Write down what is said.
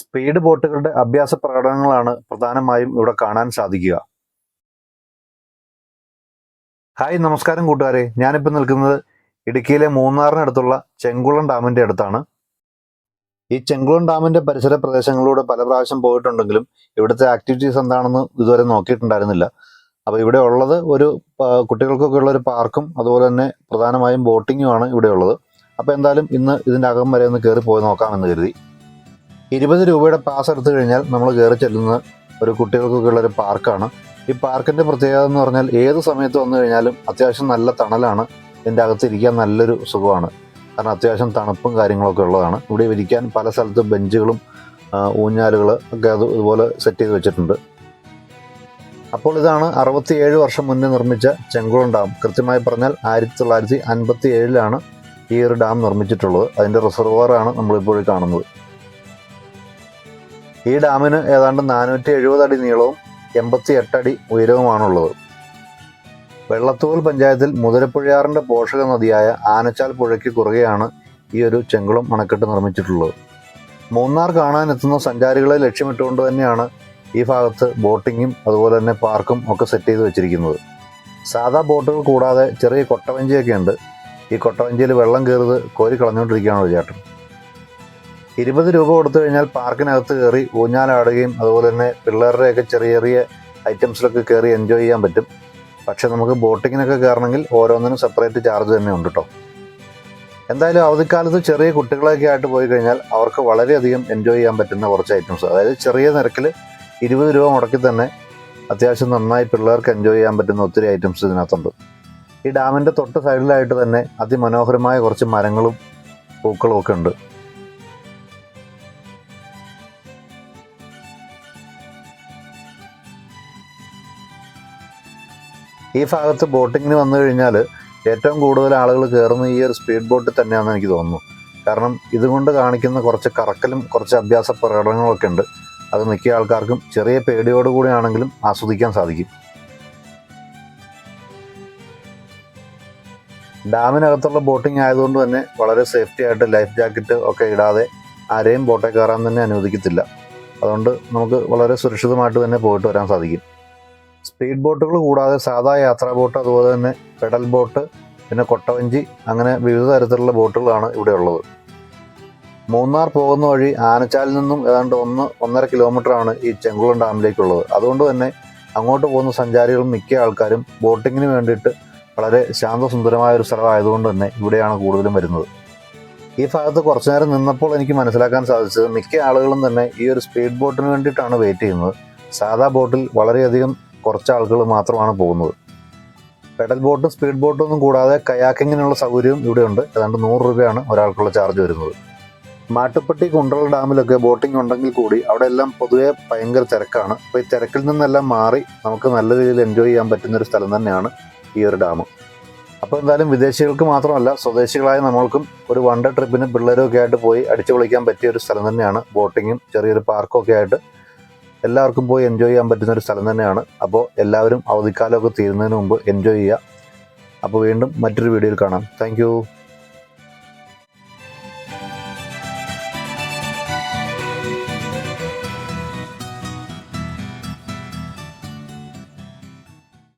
Speed ബോട്ടുകളുടെ അഭ്യാസ പ്രകടനങ്ങളാണ് പ്രധാനമായും ഇവിടെ കാണാൻ സാധിക്കുക. ഹായ് നമസ്കാരം കൂട്ടുകാരെ. ഞാനിപ്പോൾ നിൽക്കുന്നത് ഇടുക്കിയിലെ മൂന്നാറിനടുത്തുള്ള ചെങ്കുളം ഡാമിന്റെ അടുത്താണ്. ഈ ചെങ്കുളം ഡാമിന്റെ പരിസര പ്രദേശങ്ങളിലൂടെ പല പ്രാവശ്യം പോയിട്ടുണ്ടെങ്കിലും ഇവിടുത്തെ ആക്ടിവിറ്റീസ് എന്താണെന്ന് ഇതുവരെ നോക്കിയിട്ടുണ്ടായിരുന്നില്ല. അപ്പോൾ ഇവിടെ ഉള്ളത് ഒരു കുട്ടികൾക്കൊക്കെ ഉള്ള ഒരു പാർക്കും അതുപോലെ തന്നെ പ്രധാനമായും ബോട്ടിങ്ങുമാണ് ഇവിടെ ഉള്ളത്. അപ്പോൾ എന്തായാലും ഇന്ന് ഇതിന്റെ അകം വരെ ഒന്ന് കയറി പോയി നോക്കാമെന്ന് കരുതി. ഇരുപത് രൂപയുടെ പാസ് എടുത്തു കഴിഞ്ഞാൽ നമ്മൾ കയറി ചെല്ലുന്ന ഒരു കുട്ടികൾക്കൊക്കെ ഉള്ള ഒരു പാർക്കാണ്. ഈ പാർക്കിന്റെ പ്രത്യേകത എന്ന് പറഞ്ഞാൽ ഏത് സമയത്ത് വന്നു കഴിഞ്ഞാലും അത്യാവശ്യം നല്ല തണലാണ്. ഇതിന്റെ അകത്ത് ഇരിക്കാൻ നല്ലൊരു സുഖമാണ്. കാരണം അത്യാവശ്യം തണുപ്പും കാര്യങ്ങളൊക്കെ ഉള്ളതാണ്. ഇവിടെ ഇരിക്കാൻ പല സ്ഥലത്തും ബെഞ്ചുകളും ഊഞ്ഞാലുകൾ ഒക്കെ അത് ഇതുപോലെ സെറ്റ് ചെയ്ത് വെച്ചിട്ടുണ്ട്. അപ്പോൾ ഇതാണ് അറുപത്തിയേഴ് വർഷം മുന്നേ നിർമ്മിച്ച ചെങ്കുളം ഡാം. കൃത്യമായി പറഞ്ഞാൽ ആയിരത്തി തൊള്ളായിരത്തി അൻപത്തി ഏഴിലാണ് ഈ ഒരു ഡാം നിർമ്മിച്ചിട്ടുള്ളത്. അതിന്റെ റിസർവറാണ് നമ്മളിപ്പോൾ ഈ കാണുന്നത്. ഈ ഡാമിന് ഏതാണ്ട് നാനൂറ്റി എഴുപത് അടി നീളവും എൺപത്തി എട്ടടി ഉയരവുമാണുള്ളത്. വെള്ളത്തൂൽ പഞ്ചായത്തിൽ മുതിരപ്പുഴയാറിന്റെ പോഷക നദിയായ ആനച്ചാൽ പുഴയ്ക്ക് കുറുകെയാണ് ഈ ഒരു ചെങ്കുളം അണക്കെട്ട് നിർമ്മിച്ചിട്ടുള്ളത്. മൂന്നാർ കാണാനെത്തുന്ന സഞ്ചാരികളെ ലക്ഷ്യമിട്ടുകൊണ്ട് തന്നെയാണ് ഈ ഭാഗത്ത് ബോട്ടിങ്ങും അതുപോലെ തന്നെ പാർക്കും ഒക്കെ സെറ്റ് ചെയ്ത് വെച്ചിരിക്കുന്നത്. സാധാ ബോട്ടുകൾ കൂടാതെ ചെറിയ കൊട്ടവഞ്ചിയൊക്കെ ഉണ്ട് ഈ കൊട്ടവഞ്ചിയിൽ വെള്ളം കയറുന്നത് കോരി കളഞ്ഞുകൊണ്ടിരിക്കുകയാണല്ലോ ചേട്ടൻ. ഇരുപത് രൂപ കൊടുത്തു കഴിഞ്ഞാൽ പാർക്കിനകത്ത് കയറി ഊഞ്ഞാലാടുകയും അതുപോലെ തന്നെ പിള്ളേരുടെയൊക്കെ ചെറിയ ചെറിയ ഐറ്റംസിലൊക്കെ കയറി എൻജോയ് ചെയ്യാൻ പറ്റും. പക്ഷെ നമുക്ക് ബോട്ടിങ്ങിനൊക്കെ കയറണമെങ്കിൽ ഓരോന്നിനും സെപ്പറേറ്റ് ചാർജ് തന്നെ ഉണ്ട് കേട്ടോ എന്തായാലും അവധിക്കാലത്ത് ചെറിയ കുട്ടികളൊക്കെ ആയിട്ട് പോയി കഴിഞ്ഞാൽ അവർക്ക് വളരെയധികം എൻജോയ് ചെയ്യാൻ പറ്റുന്ന കുറച്ച് ഐറ്റംസ് അതായത് ചെറിയ നിരക്കിൽ ഇരുപത് രൂപ മുടക്കി തന്നെ അത്യാവശ്യം നന്നായി പിള്ളേർക്ക് എൻജോയ് ചെയ്യാൻ പറ്റുന്ന ഒത്തിരി ഐറ്റംസ് ഇതിനകത്തുണ്ട്. ഈ ഡാമിന്റെ തൊട്ട് സൈഡിലായിട്ട് തന്നെ അതിമനോഹരമായ കുറച്ച് മരങ്ങളും പൂക്കളും ഒക്കെ ഉണ്ട്. ഈ ഭാഗത്ത് ബോട്ടിങ്ങിന് വന്നു കഴിഞ്ഞാൽ ഏറ്റവും കൂടുതൽ ആളുകൾ കയറുന്ന ഈ ഒരു സ്പീഡ് ബോട്ടിൽ തന്നെയാണെന്ന് എനിക്ക് തോന്നുന്നു. കാരണം ഇതുകൊണ്ട് കാണിക്കുന്ന കുറച്ച് കറക്കലും കുറച്ച് അഭ്യാസ പ്രകടനങ്ങളൊക്കെ ഉണ്ട്. അത് മിക്ക ആൾക്കാർക്കും ചെറിയ പേടിയോടുകൂടിയാണെങ്കിലും ആസ്വദിക്കാൻ സാധിക്കും. ഡാമിനകത്തുള്ള ബോട്ടിംഗ് ആയതുകൊണ്ട് തന്നെ വളരെ സേഫ്റ്റി ആയിട്ട് ലൈഫ് ജാക്കറ്റ് ഒക്കെ ഇടാതെ ആരെയും ബോട്ടിൽ കയറാൻ തന്നെ അനുവദിക്കത്തില്ല. അതുകൊണ്ട് നമുക്ക് വളരെ സുരക്ഷിതമായിട്ട് തന്നെ പോയിട്ട് വരാൻ സാധിക്കും. സ്പീഡ് ബോട്ടുകൾ കൂടാതെ സാധാ യാത്രാ ബോട്ട് അതുപോലെ തന്നെ പെഡൽ ബോട്ട് പിന്നെ കൊട്ടവഞ്ചി അങ്ങനെ വിവിധ തരത്തിലുള്ള ബോട്ടുകളാണ് ഇവിടെ ഉള്ളത്. മൂന്നാർ പോകുന്ന വഴി ആനച്ചാലിൽ നിന്നും ഏതാണ്ട് ഒന്ന് ഒന്നര കിലോമീറ്ററാണ് ഈ ചെങ്കുളം ഡാമിലേക്കുള്ളത്. അതുകൊണ്ട് തന്നെ അങ്ങോട്ട് പോകുന്ന സഞ്ചാരികളും മിക്ക ആൾക്കാരും ബോട്ടിങ്ങിന് വേണ്ടിയിട്ട് വളരെ ശാന്തസുന്ദരമായ ഒരു സ്ഥലമായതുകൊണ്ട് തന്നെ ഇവിടെയാണ് കൂടുതലും വരുന്നത്. ഈ ഭാഗത്ത് കുറച്ചു നേരം നിന്നപ്പോൾ എനിക്ക് മനസ്സിലാക്കാൻ സാധിച്ചത് മിക്ക ആളുകളും തന്നെ ഈ ഒരു സ്പീഡ് ബോട്ടിന് വേണ്ടിയിട്ടാണ് വെയിറ്റ് ചെയ്യുന്നത്. സാധാ ബോട്ടിൽ വളരെയധികം കുറച്ച് ആളുകൾ മാത്രമാണ് പോകുന്നത്. പെഡൽ ബോട്ടും സ്പീഡ് ബോട്ടും ഒന്നും കൂടാതെ കയാക്കിങ്ങിനുള്ള സൗകര്യവും ഇവിടെയുണ്ട്. ഏതാണ്ട് നൂറ് രൂപയാണ് ഒരാൾക്കുള്ള ചാർജ് വരുന്നത്. മാട്ടുപ്പെട്ടി കുണ്ടറൽ ഡാമിലൊക്കെ ബോട്ടിംഗ് ഉണ്ടെങ്കിൽ കൂടി അവിടെ എല്ലാം പൊതുവെ ഭയങ്കര തിരക്കാണ്. അപ്പോൾ ഈ തിരക്കിൽ നിന്നെല്ലാം മാറി നമുക്ക് നല്ല രീതിയിൽ എൻജോയ് ചെയ്യാൻ പറ്റുന്ന ഒരു സ്ഥലം തന്നെയാണ് ഈ ഒരു ഡാം. അപ്പോൾ എന്തായാലും വിദേശികൾക്ക് മാത്രമല്ല സ്വദേശികളായ നമ്മൾക്കും ഒരു വൺ ഡേ ട്രിപ്പിന് പിള്ളേരൊക്കെ ആയിട്ട് പോയി അടിച്ചു പൊളിക്കാൻ പറ്റിയ ഒരു സ്ഥലം തന്നെയാണ് ബോട്ടിങ്ങും ചെറിയൊരു പാർക്കും ഒക്കെ ആയിട്ട് എല്ലാവർക്കും പോയി എൻജോയ് ചെയ്യാൻ പറ്റുന്ന ഒരു സ്ഥലം തന്നെയാണ്. അപ്പോൾ എല്ലാവരും അവധിക്കാലമൊക്കെ തീരുന്നതിന് മുമ്പ് എൻജോയ് ചെയ്യുക. അപ്പോൾ വീണ്ടും മറ്റൊരു വീഡിയോയിൽ കാണാം. താങ്ക്